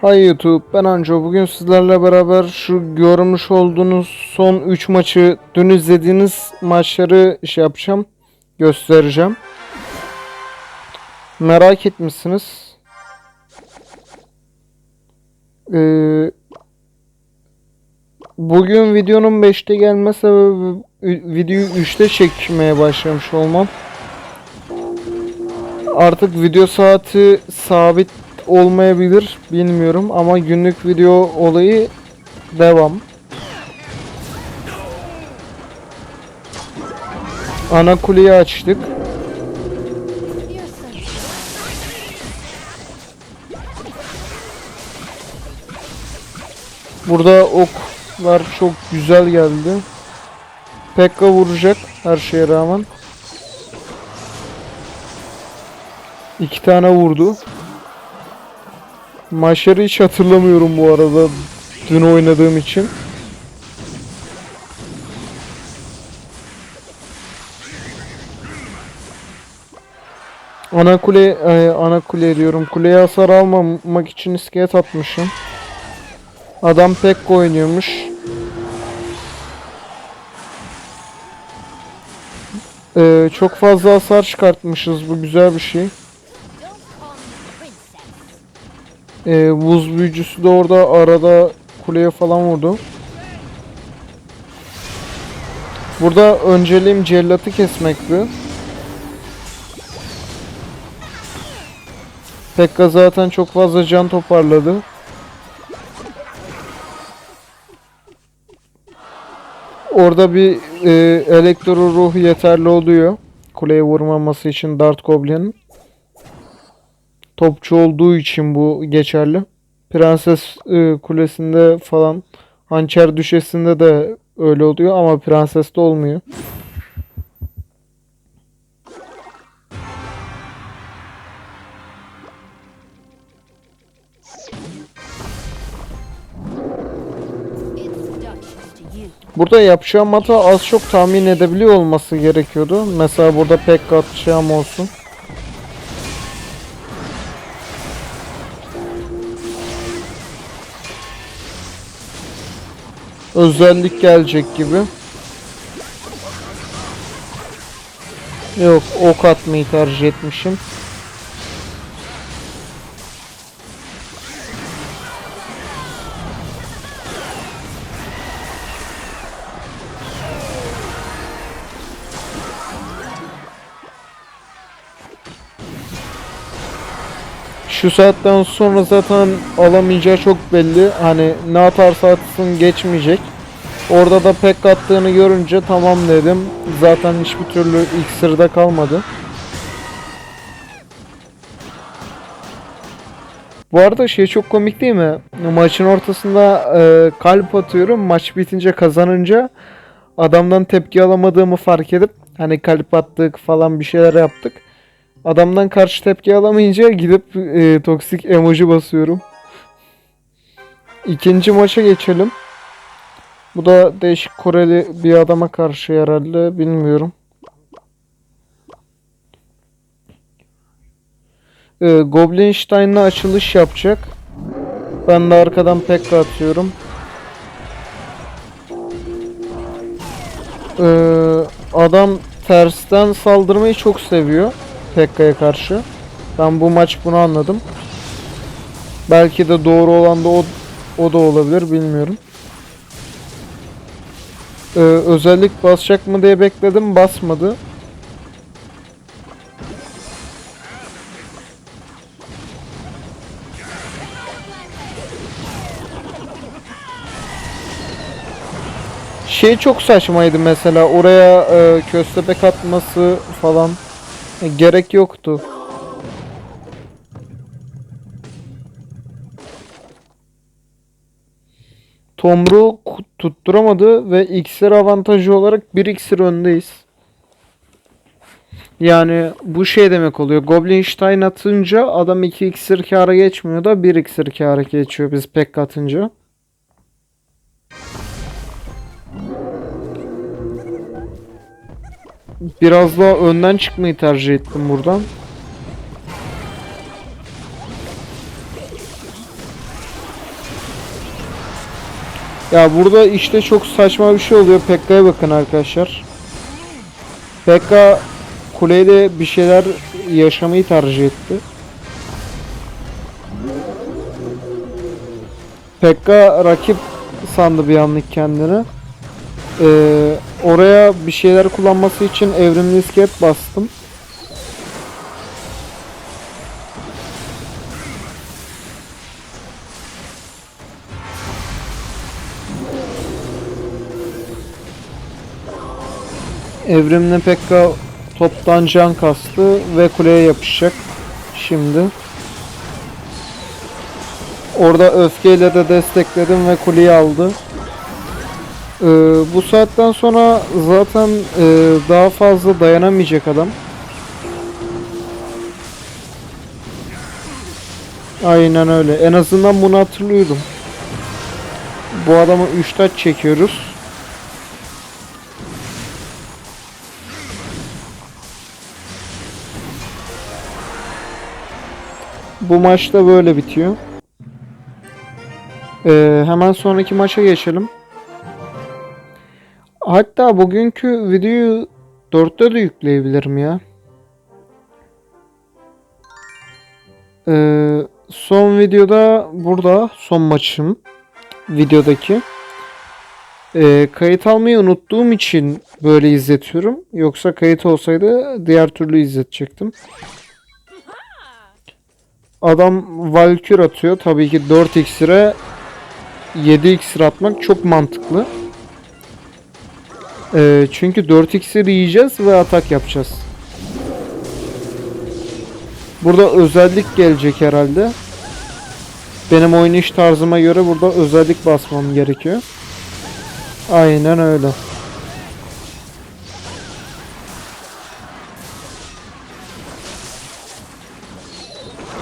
Hay YouTube, ben Anco. Bugün sizlerle beraber şu görmüş olduğunuz son 3 maçı, dün izlediğiniz maçları şey yapacağım, göstereceğim. Merak etmişsiniz. Ee, bugün videonun 5'te gelme sebebi videoyu 3'te çekmeye başlamış olmam. Artık video saati sabit olmayabilir bilmiyorum ama günlük video olayı devam. Ana kuleyi açtık. Burada oklar çok güzel geldi. Pekka vuracak her şeye rağmen. İki tane vurdu. Maçları hiç hatırlamıyorum bu arada dün oynadığım için. Ana kule e, ana kule diyorum. Kuleye hasar almamak için iskelet atmışım. Adam pek oynuyormuş. E, çok fazla hasar çıkartmışız. Bu güzel bir şey. Ee, buz büyücüsü de orada arada kuleye falan vurdu. Burada önceliğim cellatı kesmekti. Pekka zaten çok fazla can toparladı. Orada bir e, elektro ruhu yeterli oluyor. Kuleye vurmaması için Dart Goblin'in topçu olduğu için bu geçerli. Prenses e, Kulesi'nde falan Hançer Düşesi'nde de öyle oluyor ama Prenses'te olmuyor. Burada yapacağım hata az çok tahmin edebiliyor olması gerekiyordu. Mesela burada pek atacağım olsun. Özellik gelecek gibi. Yok ok atmayı tercih etmişim. Şu saatten sonra zaten alamayacağı çok belli. Hani ne atarsa atsın geçmeyecek. Orada da pek attığını görünce tamam dedim. Zaten hiçbir türlü iksirde kalmadı. Bu arada şey çok komik değil mi? Maçın ortasında e, kalp atıyorum. Maç bitince kazanınca adamdan tepki alamadığımı fark edip hani kalp attık falan bir şeyler yaptık. Adamdan karşı tepki alamayınca gidip e, toksik emoji basıyorum. İkinci maça geçelim. Bu da değişik Koreli bir adama karşı herhalde bilmiyorum. Ee, Goblinstein'la açılış yapacak. Ben de arkadan Pekka atıyorum. Ee, adam tersten saldırmayı çok seviyor. Pekka'ya karşı. Ben bu maç bunu anladım. Belki de doğru olan da o, o da olabilir bilmiyorum. Ee, özellik basacak mı diye bekledim basmadı. Şey çok saçmaydı mesela oraya e, köstebek atması falan E, gerek yoktu. Tomru tutturamadı ve iksir avantajı olarak bir iksir öndeyiz. Yani bu şey demek oluyor. Goblinstein atınca adam 2 iksir kâra geçmiyor da 1 iksir kâra geçiyor biz pek atınca. Biraz daha önden çıkmayı tercih ettim buradan. Ya burada işte çok saçma bir şey oluyor. Pekka'ya bakın arkadaşlar. Pekka kuleyle bir şeyler yaşamayı tercih etti. Pekka rakip sandı bir anlık kendini. Ee, oraya bir şeyler kullanması için evrimli iskelet bastım. Evrimli Pekka toptan can kastı ve kuleye yapışacak. Şimdi. Orada öfkeyle de destekledim ve kuleyi aldı. Ee, bu saatten sonra zaten e, daha fazla dayanamayacak adam. Aynen öyle. En azından bunu hatırlıyorum. Bu adamı 3 taç çekiyoruz. Bu maçta böyle bitiyor. Ee, hemen sonraki maça geçelim. Hatta bugünkü videoyu 4'te de yükleyebilirim ya. Ee, son videoda burada son maçım videodaki. Ee, kayıt almayı unuttuğum için böyle izletiyorum. Yoksa kayıt olsaydı diğer türlü izletecektim. Adam Valkür atıyor. Tabii ki 4 iksire 7 iksir atmak çok mantıklı. Ee, çünkü 4 iksir yiyeceğiz ve atak yapacağız. Burada özellik gelecek herhalde. Benim oynayış tarzıma göre burada özellik basmam gerekiyor. Aynen öyle.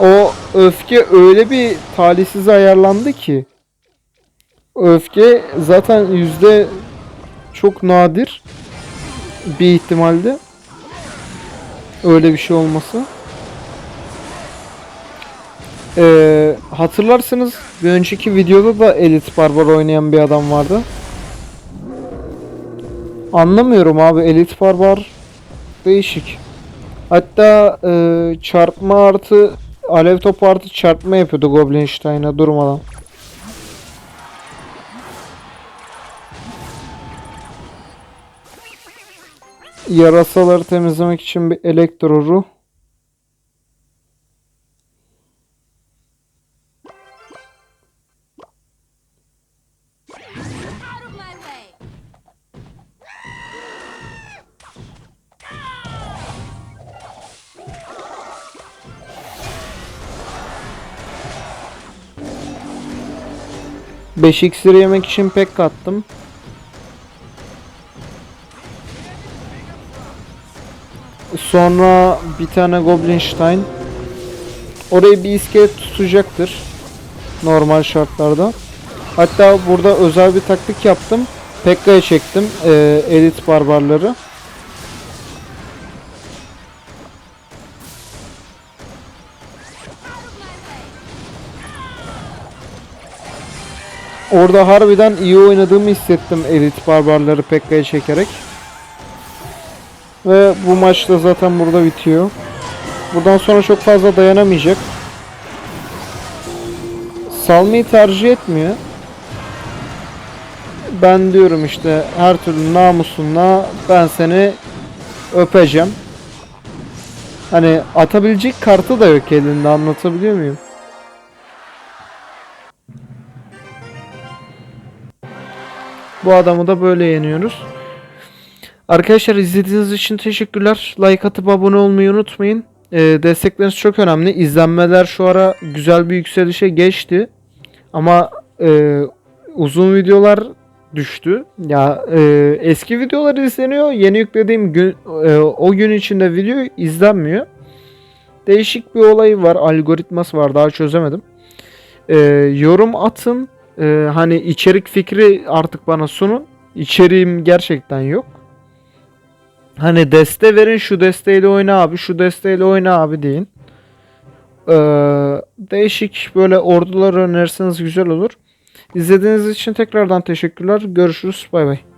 O öfke öyle bir talihsiz ayarlandı ki. Öfke zaten yüzde çok nadir bir ihtimalde öyle bir şey olması. Ee, hatırlarsınız bir önceki videoda da Elit Barbar oynayan bir adam vardı. Anlamıyorum abi Elit Barbar değişik. Hatta e, çarpma artı alev topu artı çarpma yapıyordu Goblinstein'a durmadan. Yarasaları temizlemek için bir elektro ruh. Beş iksiri yemek için pek kattım. Sonra bir tane Goblinstein. Orayı bir iskelet tutacaktır. Normal şartlarda. Hatta burada özel bir taktik yaptım. Pekka'ya çektim eee, elit barbarları. Orada harbiden iyi oynadığımı hissettim elit barbarları Pekka'ya çekerek. Ve bu maç da zaten burada bitiyor. Buradan sonra çok fazla dayanamayacak. Salmayı tercih etmiyor. Ben diyorum işte her türlü namusunla ben seni öpeceğim. Hani atabilecek kartı da yok elinde anlatabiliyor muyum? Bu adamı da böyle yeniyoruz. Arkadaşlar izlediğiniz için teşekkürler. Like atıp abone olmayı unutmayın. Ee, destekleriniz çok önemli. İzlenmeler şu ara güzel bir yükselişe geçti. Ama e, uzun videolar düştü. Ya e, eski videolar izleniyor. Yeni yüklediğim gün e, o gün içinde video izlenmiyor. Değişik bir olay var. Algoritması var. Daha çözemedim. E, yorum atın. E, hani içerik fikri artık bana sunun. İçeriğim gerçekten yok. Hani deste verin şu desteğiyle oyna abi, şu desteğiyle oyna abi deyin. Ee, değişik böyle ordular önerirseniz güzel olur. İzlediğiniz için tekrardan teşekkürler. Görüşürüz. Bay bay.